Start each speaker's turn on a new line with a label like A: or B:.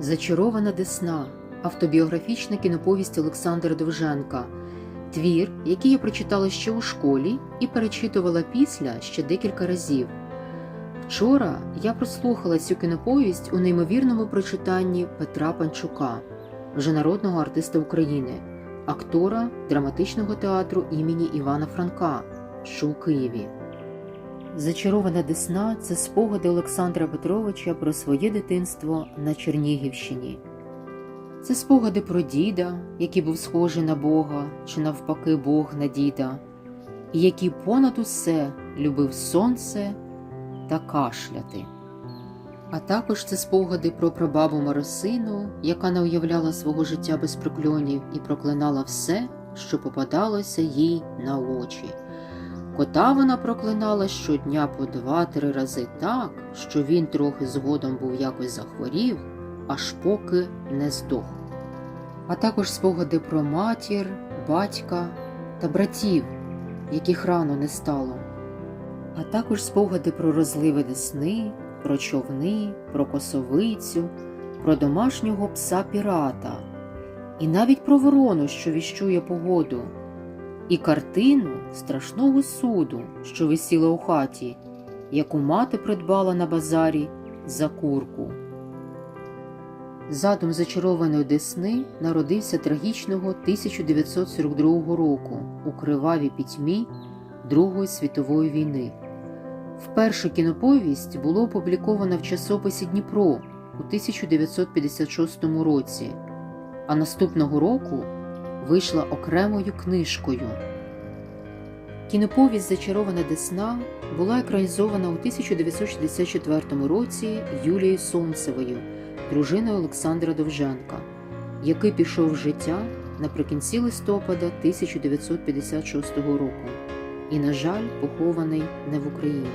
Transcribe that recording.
A: Зачарована Десна автобіографічна кіноповість Олександра Довженка. Твір, який я прочитала ще у школі і перечитувала після ще декілька разів. Вчора я прослухала цю кіноповість у неймовірному прочитанні Петра Панчука, вже народного артиста України, актора драматичного театру імені Івана Франка, що у Києві. Зачарована Десна це спогади Олександра Петровича про своє дитинство на Чернігівщині. Це спогади про діда, який був схожий на Бога, чи навпаки Бог на діда, і який понад усе любив сонце та кашляти. А також це спогади про прабабу Маросину, яка не уявляла свого життя без прокльонів і проклинала все, що попадалося їй на очі. Кота вона проклинала щодня по два-три рази так, що він трохи згодом був якось захворів, аж поки не здох. А також спогади про матір, батька та братів, яких рано не стало. А також спогади про розливи десни, про човни, про косовицю, про домашнього пса пірата, і навіть про ворону, що віщує погоду, і картину страшного суду, що висіла у хаті, яку мати придбала на базарі за курку. Задум зачарованої Десни народився трагічного 1942 року у кривавій пітьмі Другої світової війни. Вперше кіноповість було опубліковано в часописі Дніпро у 1956 році, а наступного року вийшла окремою книжкою. Кіноповість Зачарована Десна була екранізована у 1964 році Юлією Сонцевою, дружиною Олександра Довженка, який пішов в життя наприкінці листопада 1956 року і, на жаль, похований не в Україні.